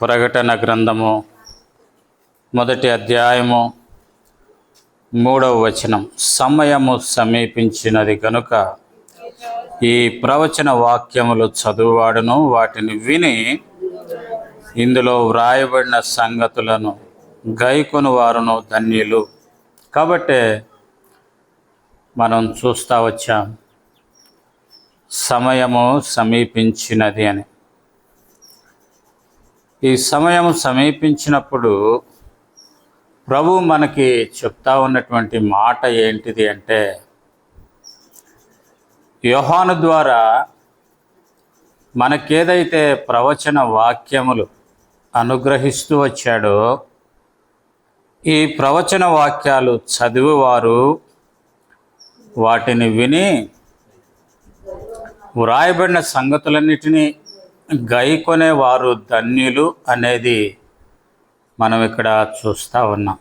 ప్రకటన గ్రంథము మొదటి అధ్యాయము మూడవ వచనం. సమయము సమీపించినది గనుక ఈ ప్రవచన వాక్యములు చదువువాడును. వాటిని విని ఇందులో వ్రాయబడిన సంగతులను గైకొను వారును ధన్యులు. కాబట్టే మనం చూస్తా వచ్చాం. సమయము సమీపించినది అని. ఈ సమయం సమీపించినప్పుడు ప్రభు మనకి చెప్తా ఉన్నటువంటి మాట ఏంటిది అంటే యోహాను ద్వారా మనకేదైతే ప్రవచన వాక్యములు అనుగ్రహిస్తూ వచ్చాడో ఈ ప్రవచన వాక్యాలు చదివేవారు వాటిని విని వ్రాయబడిన సంగతులన్నిటినీ గైకొనేవారు ధన్యులు అనేది మనం ఇక్కడ చూస్తూ ఉన్నాం.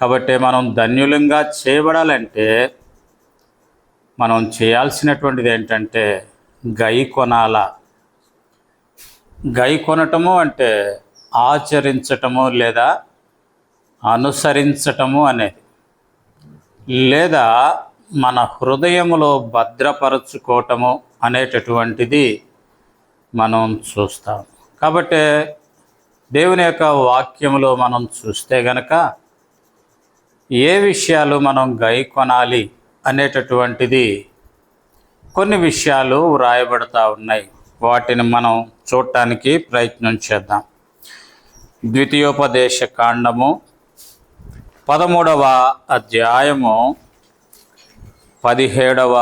కాబట్టి మనం ధన్యులంగా చేయబడాలంటే మనం చేయాల్సినటువంటిది ఏంటంటే గై కొనాల గై కొనటము అంటే ఆచరించటము లేదా అనుసరించటము అనేది. లేదా మన హృదయములో భద్రపరచుకోవటము అనేటటువంటిది మనం చూస్తాం. కాబట్టి దేవుని యొక్క వాక్యములో మనం చూస్తే గనక ఏ విషయాలు మనం గై కొనాలి అనేటటువంటిది కొన్ని విషయాలు వ్రాయబడతా ఉన్నాయి. వాటిని మనం చూడటానికి ప్రయత్నం చేద్దాం. ద్వితీయోపదేశ కాండము పదమూడవ అధ్యాయము పదిహేడవ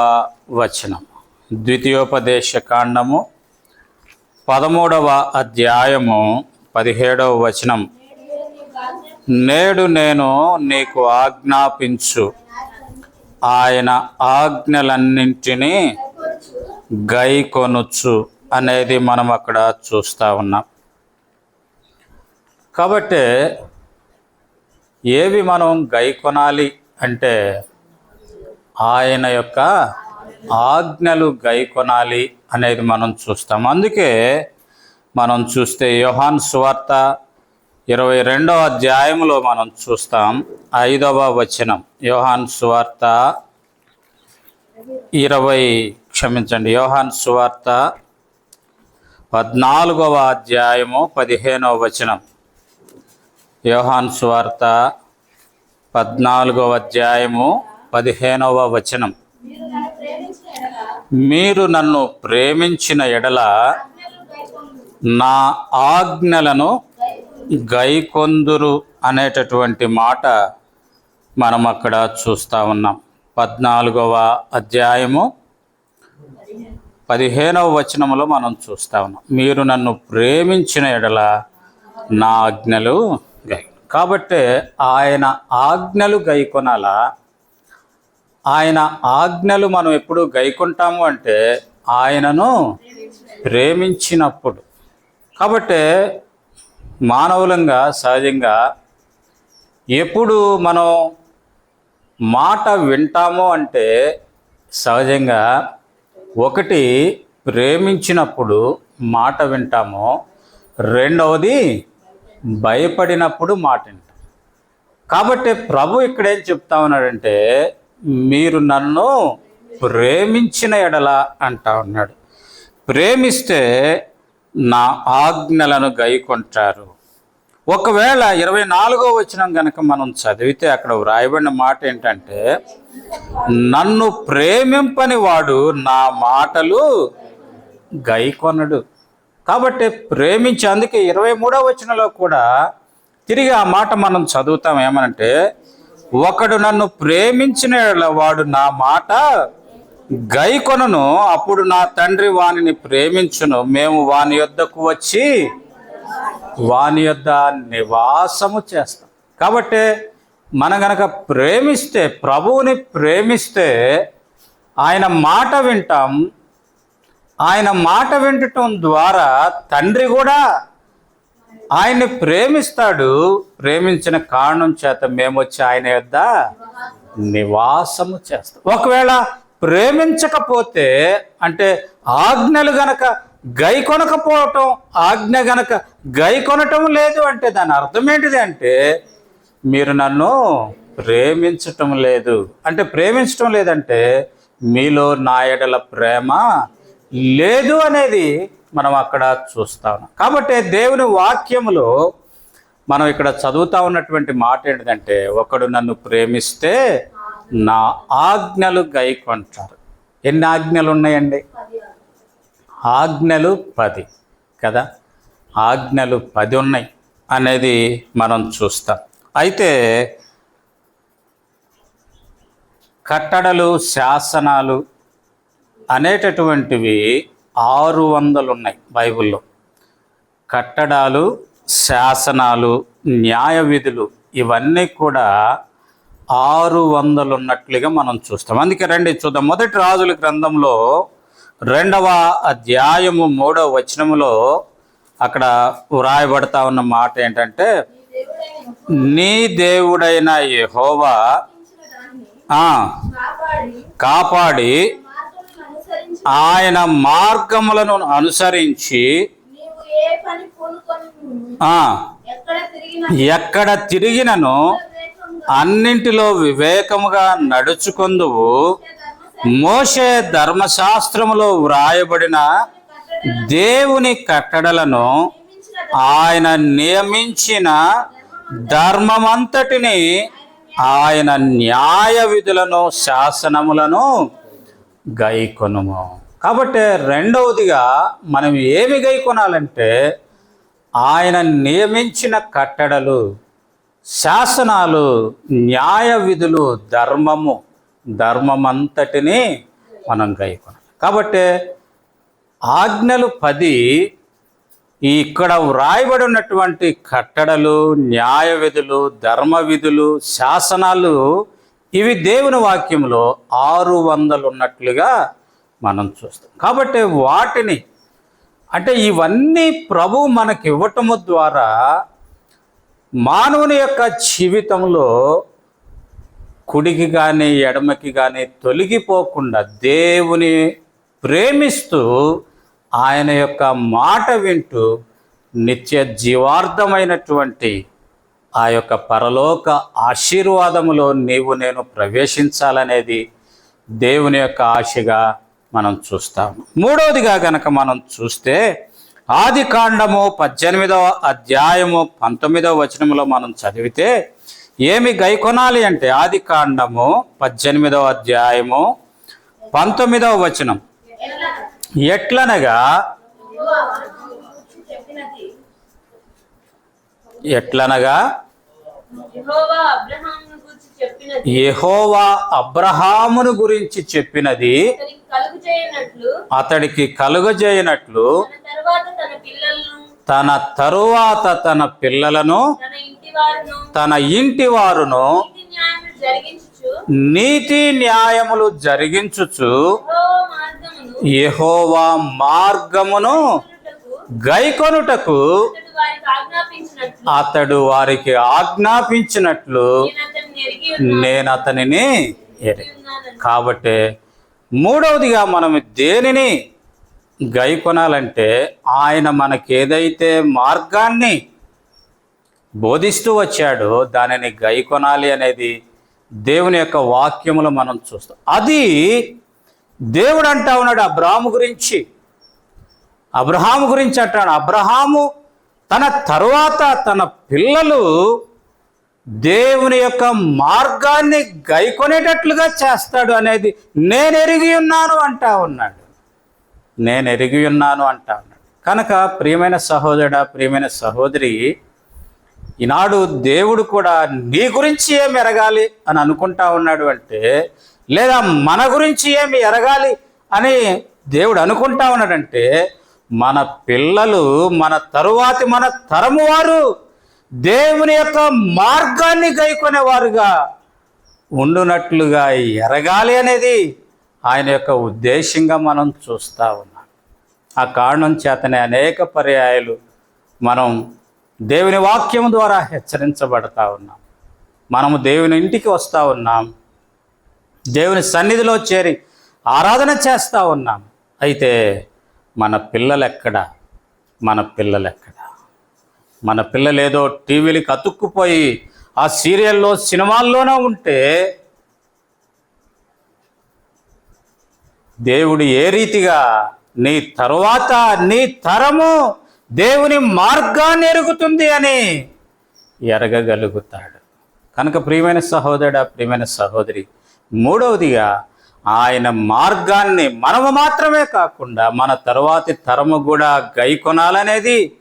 వచనం. ద్వితీయోపదేశ కాండము పదమూడవ అధ్యాయము పదిహేడవ వచనం. నేడు నేను నీకు ఆజ్ఞాపించు. ఆయన ఆజ్ఞలన్నింటినీ గైకొనుచు అనేది మనం అక్కడ చూస్తూ ఉన్నాం. కాబట్టి ఏవి మనం గైకొనాలి అంటే ఆయన యొక్క ఆజ్ఞలు గైకొనాలి అనేది మనం చూస్తాం. అందుకే మనం చూస్తే యోహాన్ సువార్త ఇరవై రెండవ అధ్యాయంలో మనం చూస్తాం. ఐదవ వచనం యోహాన్ సువార్త ఇరవై క్షమించండి యోహాన్ సువార్త పద్నాలుగవ అధ్యాయము పదిహేనవ వచనం. యోహాన్ సువార్త పద్నాలుగవ అధ్యాయము పదిహేనవ వచనం. మీరు నన్ను ప్రేమించిన ఎడల నా ఆజ్ఞలను గైకొందురు అనేటటువంటి మాట మనం అక్కడ చూస్తూ ఉన్నాం. పద్నాలుగవ అధ్యాయము పదిహేనవ వచనములో మనం చూస్తా ఉన్నాం. మీరు నన్ను ప్రేమించిన ఎడల నా ఆజ్ఞలు గై కాబట్టి ఆయన ఆజ్ఞలు గైకొనాలా? ఆయన ఆజ్ఞలు మనం ఎప్పుడు గైకుంటాము అంటే ఆయనను ప్రేమించినప్పుడు. కాబట్టి మానవులంగా సహజంగా ఎప్పుడు మనం మాట వింటాము అంటే సహజంగా ఒకటి ప్రేమించినప్పుడు మాట వింటాము రెండవది భయపడినప్పుడు మాట వింటాం. కాబట్టి ప్రభు ఇక్కడ ఏం చెప్తా ఉన్నాడంటే మీరు నన్ను ప్రేమించిన ఎడల అంటా ఉన్నాడు. ప్రేమిస్తే నా ఆజ్ఞలను గైకొంటారు. ఒకవేళ ఇరవై నాలుగో వచనం కనుక మనం చదివితే అక్కడ వ్రాయబడిన మాట ఏంటంటే నన్ను ప్రేమింపని వాడు నా మాటలు గైకొనడు. కాబట్టి ప్రేమించి అందుకే ఇరవై మూడో వచనంలో కూడా తిరిగి ఆ మాట మనం చదువుతాం. ఏమనంటే ఒకడు నన్ను ప్రేమించిన వాడు నా మాట గైకొనను అప్పుడు నా తండ్రి వానిని ప్రేమించును. మేము వాని యొద్దకు వచ్చి వాని యొద్ద నివాసము చేస్తాం. కాబట్టి మనం గనక ప్రేమిస్తే ప్రభువుని ప్రేమిస్తే ఆయన మాట వింటాం. ఆయన మాట వింటటం ద్వారా తండ్రి కూడా ఆయన్ని ప్రేమిస్తాడు ప్రేమించిన కారణం చేత మేము వచ్చి ఆయన యొద్ద నివాసము చేస్తాం. ఒకవేళ ప్రేమించకపోతే అంటే ఆజ్ఞలు గనక గై కొనకపోవటం ఆజ్ఞ గనక గై కొనటం లేదు అంటే దాని అర్థం ఏంటిది అంటే మీరు నన్ను ప్రేమించటం లేదు. అంటే ప్రేమించటం లేదంటే మీలో నా ఎడల ప్రేమ లేదు అనేది మనం అక్కడ చూస్తా ఉన్నాం. కాబట్టి దేవుని వాక్యములో మనం ఇక్కడ చదువుతా ఉన్నటువంటి మాట ఏంటిదంటే ఒకడు నన్ను ప్రేమిస్తే నా ఆజ్ఞలు గైకొంటారు. ఎన్ని ఆజ్ఞలు ఉన్నాయండి? ఆజ్ఞలు పది కదా? ఆజ్ఞలు పది ఉన్నాయి అనేది మనం చూస్తాం. అయితే కట్టడలు శాసనాలు అనేటటువంటివి ఆరు వందలు ఉన్నాయి బైబిల్లో. కట్టడాలు శాసనాలు న్యాయ విధులు ఇవన్నీ కూడా ఆరు వందలు ఉన్నట్లుగా మనం చూస్తాం. అందుకే రండి చూద్దాం. మొదటి రాజుల గ్రంథంలో రెండవ అధ్యాయము మూడవ వచనములో అక్కడ వ్రాయబడతా ఉన్న మాట ఏంటంటే నీ దేవుడైన యహోవా కాపాడి ఆయన మార్గములను అనుసరించి ఎక్కడ తిరిగినా ఎక్కడ తిరిగినను అన్నింటిలో వివేకముగా నడుచుకుందువు. మోషే ధర్మశాస్త్రములో వ్రాయబడిన దేవుని కట్టడలను ఆయన నియమించిన ధర్మమంతటిని ఆయన న్యాయ విధులను శాసనములను గై కొనుము కాబట్టి రెండవదిగా మనం ఏమి గై కొనాలంటే ఆయన నియమించిన కట్టడలు శాసనాలు న్యాయ విధులు ధర్మము ధర్మమంతటిని మనం గైకొనాలి. కాబట్టి ఆజ్ఞలు పది ఇక్కడ వ్రాయబడి ఉన్నటువంటి కట్టడలు న్యాయ విధులు ధర్మ విధులు శాసనాలు ఇవి దేవుని వాక్యంలో ఆరు వందలు ఉన్నట్లుగా మనం చూస్తాం. కాబట్టి వాటిని అంటే ఇవన్నీ ప్రభు మనకి ఇవ్వటము ద్వారా మానవుని యొక్క జీవితంలో కుడికి కానీ ఎడమకి కానీ తొలగిపోకుండా దేవుని ప్రేమిస్తూ ఆయన యొక్క మాట వింటూ నిత్య జీవార్థమైనటువంటి ఆ యొక్క పరలోక ఆశీర్వాదములో నీవు నేను ప్రవేశించాలనేది దేవుని యొక్క ఆశగా మనం చూస్తాము మూడవదిగా గనక మనం చూస్తే ఆది కాండము పద్దెనిమిదవ అధ్యాయము పంతొమ్మిదవ వచనములో మనం చదివితే ఏమి గైకొనాలి అంటే ఆది కాండము పద్దెనిమిదవ అధ్యాయము పంతొమ్మిదవ వచనం. ఎట్లనగా ఎట్లనగా యెహోవా అబ్రహామును గూర్చి చెప్పినది. అతడికి కలుగజేయనట్లు. తన తర్వాత తన పిల్లలను. తన ఇంటి వారును నీతి న్యాయములు జరిగించుచు. యెహోవా మార్గమును. గైకొనుటకు అతడు వారికి ఆజ్ఞాపించినట్లు అతడు వారికి ఆజ్ఞాపించినట్లు నేను అతన్ని కాబట్టి మూడవదిగా మనం దేనిని గైకొనాలంటే ఆయన మనకి ఏదైతే మార్గాన్ని బోధిస్తూ వచ్చాడో దానిని గైకొనాలి అనేది దేవుని యొక్క వాక్యములు మనం చూస్తాం. అది దేవుడు అంటా ఉన్నాడు అబ్రాహాము గురించి. అబ్రహాము గురించి అంటాడు. అబ్రహాము తన తరువాత తన పిల్లలు దేవుని యొక్క మార్గాన్ని గైకొనేటట్లుగా చేస్తాడు అనేది నేను ఎరిగి ఉన్నాను అంటా ఉన్నాడు. నేను ఎరిగి ఉన్నాను అంటా ఉన్నాడు. కనుక ప్రియమైన సహోదరుడా ప్రియమైన సహోదరి ఈనాడు దేవుడు కూడా నీ గురించి ఏమి ఎరగాలి అని అనుకుంటా ఉన్నాడు అంటే లేదా మన గురించి ఏమి ఎరగాలి అని దేవుడు అనుకుంటా ఉన్నాడంటే మన పిల్లలు మన తరువాతి మన తరము వారు దేవుని యొక్క మార్గాన్ని గైకొనేవారుగా. ఉండునట్లుగా ఎరగాలి అనేది ఆయన యొక్క ఉద్దేశంగా మనం చూస్తూ ఉన్నాం. ఆ కారణం చేతనే అనేక పర్యాయాలు మనం దేవుని వాక్యం ద్వారా హెచ్చరించబడతా ఉన్నాం. మనము దేవుని ఇంటికి వస్తూ ఉన్నాం. దేవుని సన్నిధిలో చేరి ఆరాధన చేస్తూ ఉన్నాం. అయితే మన పిల్లలెక్కడ? మన పిల్లలెక్కడ? మన పిల్లలు ఏదో టీవీలకి అతుక్కుపోయి ఆ సీరియల్లో సినిమాల్లోనే ఉంటే దేవుడు ఏ రీతిగా నీ తరువాత నీ తరము దేవుని మార్గాన్ని ఎరుగుతుంది అని ఎరగగలుగుతాడు. కనుక ప్రియమైన సహోదరుడు ప్రియమైన సహోదరి మూడవదిగా ఆయన మార్గాన్ని మనము మాత్రమే కాకుండా మన తరువాతి తరము కూడా గైకొనాలనేది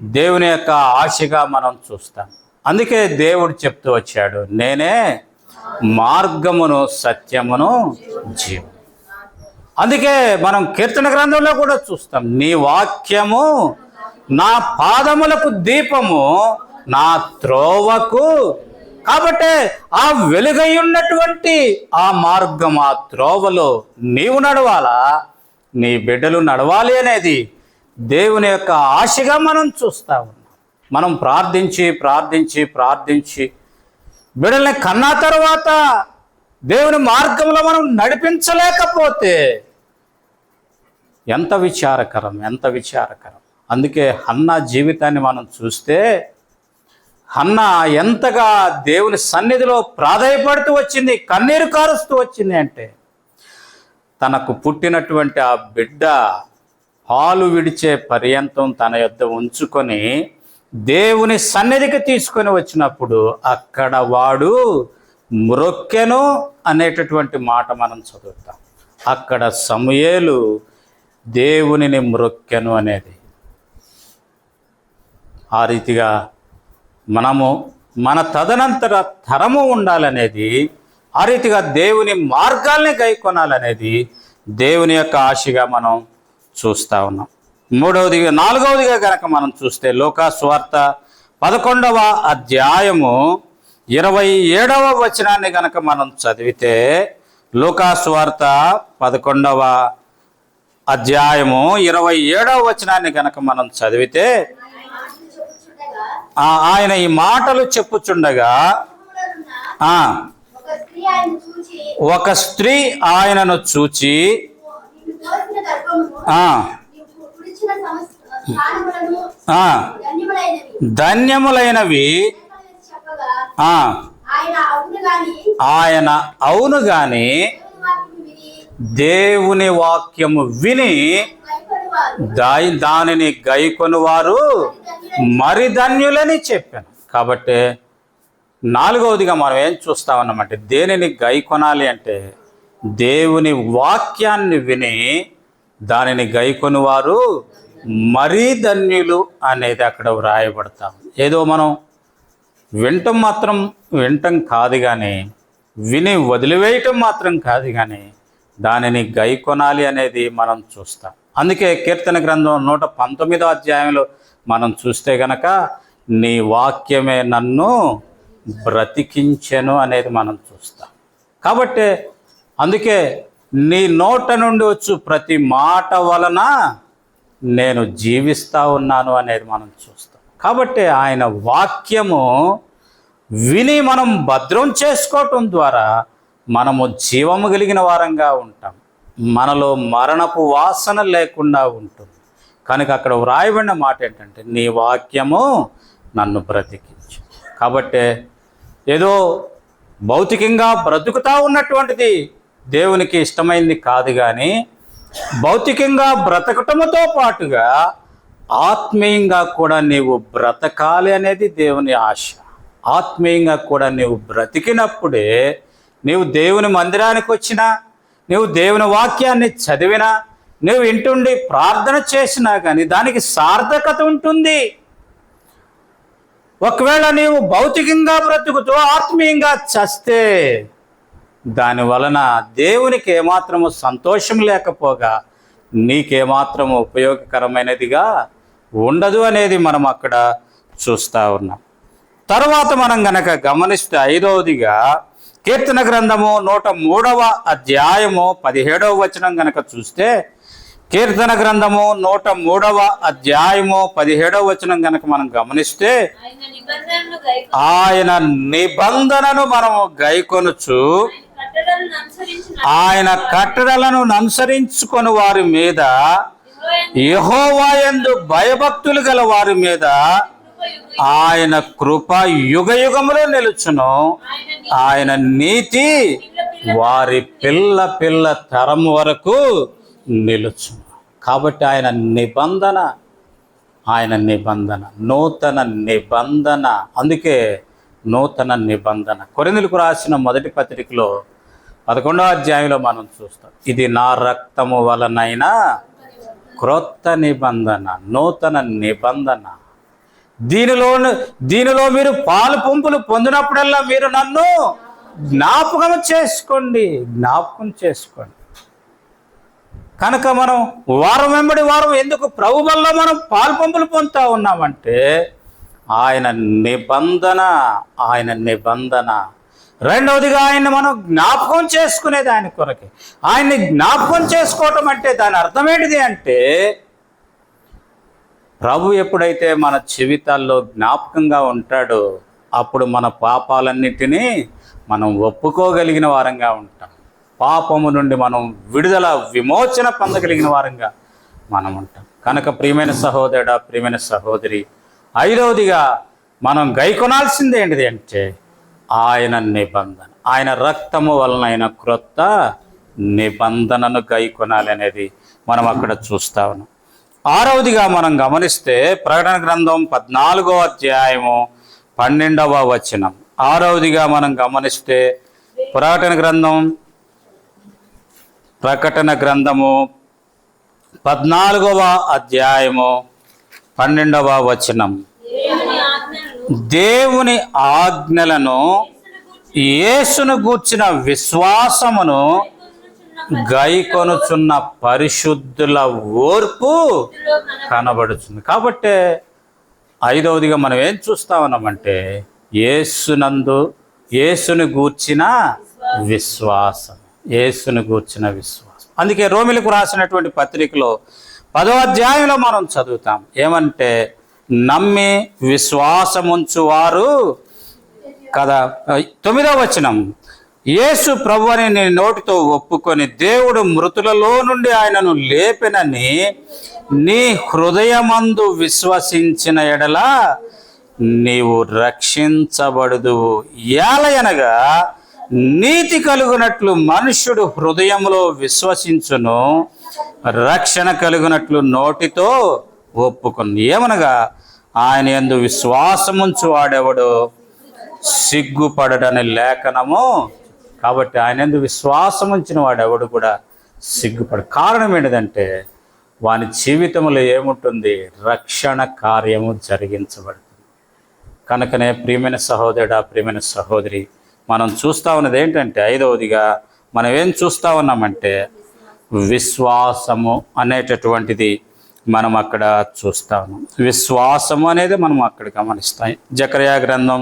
దేవుని యొక్క ఆశగా మనం చూస్తాం. అందుకే దేవుడు చెప్తూ వచ్చాడు నేనే మార్గమును సత్యమును జీవం అందుకే మనం కీర్తన గ్రంథంలో కూడా చూస్తాం నీ వాక్యము నా పాదములకు దీపము నా త్రోవకు కాబట్టి ఆ వెలుగై ఉన్నటువంటి ఆ మార్గం ఆ త్రోవలో నీవు నడవాలా? నీ బిడ్డలు నడవాలి అనేది దేవుని యొక్క ఆశగా మనం చూస్తా ఉన్నాం. మనం ప్రార్థించి ప్రార్థించి ప్రార్థించి బిడ్డల్ని కన్నా తర్వాత దేవుని మార్గంలో మనం నడిపించలేకపోతే ఎంత విచారకరం ఎంత విచారకరం. అందుకే అన్న జీవితాన్ని మనం చూస్తే హన్న ఎంతగా దేవుని సన్నిధిలో ప్రాధాయపడుతూ వచ్చింది కన్నీరు కారుస్తూ వచ్చింది అంటే తనకు పుట్టినటువంటి ఆ బిడ్డ పాలు విడిచే పర్యంతం తన యొద్ద ఉంచుకొని దేవుని సన్నిధికి తీసుకొని వచ్చినప్పుడు అక్కడ వాడు మ్రొక్కెను అనేటటువంటి మాట మనం చదువుతాం. అక్కడ సమయేలు దేవునిని మ్రొక్కెను అనేది. ఆ రీతిగా మనము మన తదనంతర తరము ఉండాలనేది ఆ రీతిగా దేవుని మార్గాల్ని గైకొనాలనేది దేవుని యొక్క ఆశగా మనం చూస్తా ఉన్నాం. మూడవది నాలుగవదిగా కనుక మనం చూస్తే లోకాస్వార్త పదకొండవ అధ్యాయము ఇరవై ఏడవ వచనాన్ని గనక మనం చదివితే లోకాస్వార్త పదకొండవ అధ్యాయము ఇరవై ఏడవ వచనాన్ని గనక మనం చదివితే ఆయన ఈ మాటలు చెప్పుచుండగా ఒక స్త్రీ ఆయనను చూచి ధన్యములైనవి ఆయన అవును గాని దేవుని వాక్యము విని దాయి దానిని గైకొనువారు మరి ధన్యులని చెప్పాను. కాబట్టి నాలుగవదిగా మనం ఏం చూస్తామన్నమాట? దేనిని గైకొనాలి అంటే దేవుని వాక్యాన్ని విని దానిని గైకొనువారు మరీ ధన్యులు అనేది అక్కడ వ్రాయబడతాం. ఏదో మనం వినటం మాత్రం వినటం కాదు కానీ విని వదిలివేయటం మాత్రం కాదు కానీ దానిని గైకొనాలి అనేది మనం చూస్తాం. అందుకే కీర్తన గ్రంథం నూట పంతొమ్మిదో అధ్యాయంలో మనం చూస్తే గనక నీ వాక్యమే నన్ను బ్రతికించెను అనేది మనం చూస్తాం. కాబట్టి అందుకే నీ నోట నుండి వచ్చు ప్రతి మాట వలన నేను జీవిస్తా ఉన్నాను అనేది మనం చూస్తాం. కాబట్టి ఆయన వాక్యము విని మనం భద్రం చేసుకోవటం ద్వారా మనము జీవము కలిగిన వారంగా ఉంటాం. మనలో మరణపు వాసన లేకుండా ఉంటుంది. కనుక అక్కడ వ్రాయబడిన మాట ఏంటంటే నీ వాక్యము నన్ను బ్రతికించు. కాబట్టి ఏదో భౌతికంగా బ్రతుకుతా ఉన్నటువంటిది దేవునికి ఇష్టమైంది కాదు కానీ భౌతికంగా బ్రతకటముతో పాటుగా ఆత్మీయంగా కూడా నీవు బ్రతకాలి అనేది దేవుని ఆశ. ఆత్మీయంగా కూడా నీవు బ్రతికినప్పుడే నీవు దేవుని మందిరానికి వచ్చినా నువ్వు దేవుని వాక్యాన్ని చదివినా నువ్వు ఇంటుండి ప్రార్థన చేసినా కానీ దానికి సార్థకత ఉంటుంది. ఒకవేళ నీవు భౌతికంగా బ్రతుకుతూ ఆత్మీయంగా చస్తే దాని వలన దేవునికి ఏమాత్రము సంతోషం లేకపోగా నీకేమాత్రము ఉపయోగకరమైనదిగా ఉండదు అనేది మనం అక్కడ చూస్తూ ఉన్నాం. తర్వాత మనం గనక గమనిస్తే ఐదవదిగా కీర్తన గ్రంథము నూట మూడవ అధ్యాయము పదిహేడవ వచనం గనక చూస్తే కీర్తన గ్రంథము నూట మూడవ అధ్యాయము పదిహేడవ వచనం గనక మనం గమనిస్తే ఆయన నిబంధనను మనము గైకొనుచు ఆయన కట్టడలను ఆయన కట్టడలను అనుసరించుకొని వారి మీద యహోవాయందు భయభక్తులు గల వారి మీద ఆయన కృప యుగ యుగములో నిలుచును. ఆయన నీతి వారి పిల్ల పిల్ల తరం వరకు నిలుచును. కాబట్టి ఆయన నిబంధన ఆయన నిబంధన నూతన నిబంధన. అందుకే నూతన నిబంధన. కొరిందులకు రాసిన మొదటి పత్రికలో పదకొండవ అధ్యాయంలో మనం చూస్తాం. ఇది నా రక్తము వలనైనా క్రొత్త నిబంధన నూతన నిబంధన. దీనిలో దీనిలో మీరు పాలు పంపులు పొందినప్పుడల్లా మీరు నన్ను జ్ఞాపకం చేసుకోండి జ్ఞాపకం చేసుకోండి. కనుక మనం వారం వెంబడి వారం ఎందుకు ప్రభు వల్ల మనం పాలు పంపులు పొందుతా ఉన్నామంటే ఆయన నిబంధన ఆయన నిబంధన. రెండవదిగా ఆయన మనం జ్ఞాపకం చేసుకునేది ఆయన కొరకే. ఆయన్ని జ్ఞాపకం చేసుకోవటం అంటే దాని అర్థం ఏంటిది అంటే ప్రభు ఎప్పుడైతే మన జీవితాల్లో జ్ఞాపకంగా ఉంటాడో అప్పుడు మన పాపాలన్నిటినీ మనం ఒప్పుకోగలిగిన వారంగా ఉంటాం. పాపము నుండి మనం విడుదల విమోచన పొందగలిగిన వారంగా మనం ఉంటాం. కనుక ప్రియమైన సహోదరుడా ప్రియమైన సహోదరి ఐదవదిగా మనం గైకొనాల్సింది ఏంటిది అంటే ఆయన నిబంధన. ఆయన రక్తము వలన అయిన క్రొత్త నిబంధనను గైకొనాలి అనేది మనం అక్కడ చూస్తా ఉన్నాం. ఆరవదిగా మనం గమనిస్తే ప్రకటన గ్రంథం పద్నాలుగో అధ్యాయము పన్నెండవ వచనం. ఆరవదిగా మనం గమనిస్తే ప్రకటన గ్రంథం ప్రకటన గ్రంథము పద్నాలుగవ అధ్యాయము పన్నెండవ వచనం. దేవుని ఆజ్ఞలను దేవుని ఆజ్ఞలను యేసును గూర్చిన విశ్వాసమును గైకొనుచున్న పరిశుద్ధుల ఓర్పు కనబడుతుంది కాబట్టి ఐదవదిగా మనం ఏం చూస్తా ఉన్నామంటే ఏసుని గూర్చిన విశ్వాసం. ఏసుని గూర్చిన విశ్వాసం. అందుకే రోమిలకు రాసినటువంటి పత్రికలో పదో అధ్యాయంలో మనం చదువుతాం. ఏమంటే నమ్మి విశ్వాసముంచువారు కదా? తొమ్మిదవ వచనం. యేసు ప్రభు అని నీ నోటితో ఒప్పుకొని దేవుడు మృతులలో నుండి ఆయనను లేపినని నీ హృదయమందు విశ్వసించిన ఎడల నీవు రక్షించబడదు ఏలయనగా నీతి కలుగునట్లు మనుష్యుడు హృదయంలో విశ్వసించును రక్షణ కలుగునట్లు నోటితో ఒప్పుకుని. ఏమనగా ఆయన ఎందు విశ్వాసముంచు వాడెవడు సిగ్గుపడడని లేఖనము కాబట్టి ఆయన ఎందుకు విశ్వాసం ఉంచిన వాడు ఎవడు కూడా సిగ్గుపడ కారణం ఏంటిదంటే వాని జీవితంలో ఏముంటుంది? రక్షణ కార్యము జరిగించబడుతుంది. కనుకనే ప్రియమైన సహోదరుడా ప్రియమైన సహోదరి మనం చూస్తా ఉన్నది ఏంటంటే ఐదవదిగా మనం ఏం చూస్తా ఉన్నామంటే విశ్వాసము అనేటటువంటిది మనం అక్కడ చూస్తా ఉన్నాం. విశ్వాసము అనేది మనం అక్కడ గమనిస్తాం. జకర్యా గ్రంథం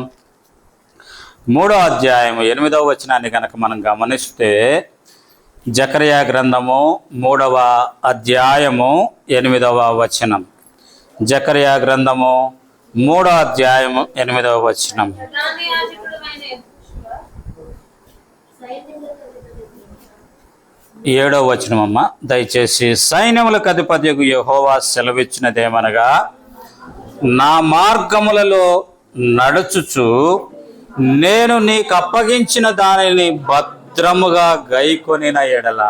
మూడో అధ్యాయం ఎనిమిదవ వచనాన్ని కనుక మనం గమనిస్తే జకర్యా గ్రంథము మూడవ అధ్యాయము ఎనిమిదవ వచనం. జకర్యా గ్రంథము మూడో అధ్యాయము ఎనిమిదవ వచనం. ప్రధాన యాజకుడైన యెహోషువ ఏడో వచనమమ్మ దయచేసి సైన్యములకు అధిపత్యకు యహోవా సెలవిచ్చినదేమనగా నా మార్గములలో నడుచుచు నేను నీకు అప్పగించిన దానిని భద్రముగా గైకొనిన ఎడల.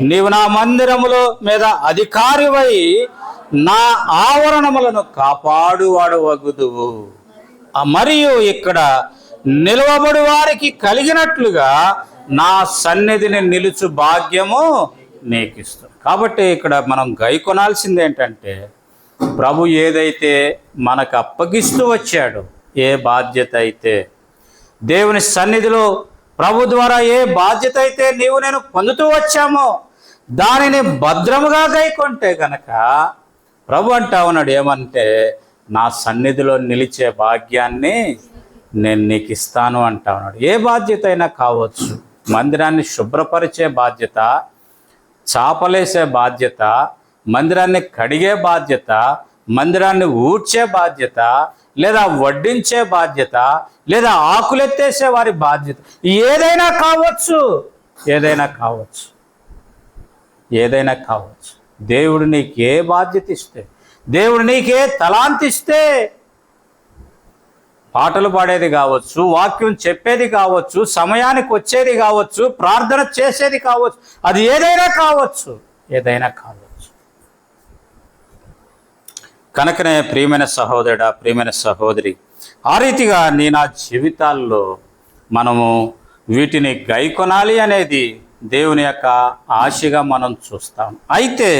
నీవు నా మందిరములో మీద అధికారివై నా ఆవరణములను కాపాడువాడు వగుదువు మరియు ఇక్కడ నిలవబడి వారికి కలిగినట్లుగా నా సన్నిధిని నిలుచు భాగ్యము నీకు కాబట్టి ఇక్కడ మనం గైకొనాల్సింది ఏంటంటే ప్రభు ఏదైతే మనకు అప్పగిస్తూ వచ్చాడో ఏ బాధ్యత అయితే? దేవుని సన్నిధిలో ప్రభు ద్వారా ఏ బాధ్యత అయితే నీవు నేను పొందుతూ వచ్చామో దానిని భద్రముగా గైకొంటే గనక ప్రభు అంటా ఉన్నాడు ఏమంటే నా సన్నిధిలో నిలిచే భాగ్యాన్ని నేను నీకు ఇస్తాను అంటా ఉన్నాడు. ఏ బాధ్యత అయినా కావచ్చు. మందిరాన్ని శుభ్రపరిచే బాధ్యత చాపలేసే బాధ్యత మందిరాన్ని కడిగే బాధ్యత మందిరాన్ని ఊడ్చే బాధ్యత లేదా వడ్డించే బాధ్యత లేదా ఆకులెత్తేసే వారి బాధ్యత. ఏదైనా కావచ్చు. ఏదైనా కావచ్చు. ఏదైనా కావచ్చు. దేవుడు నీకే బాధ్యత ఇస్తే దేవుడు నీకే తలాంతిస్తే పాటలు పాడేది కావచ్చు వాక్యం చెప్పేది కావచ్చు సమయానికి వచ్చేది కావచ్చు ప్రార్థన చేసేది కావచ్చు అది ఏదైనా కావచ్చు. ఏదైనా కావచ్చు. కనుకనే ప్రియమైన సహోదరుడా ప్రియమైన సహోదరి ఆ రీతిగా నీ నా జీవితాల్లో మనము వీటిని గైకొనాలి అనేది దేవుని యొక్క ఆశగా మనం చూస్తాం. అయితే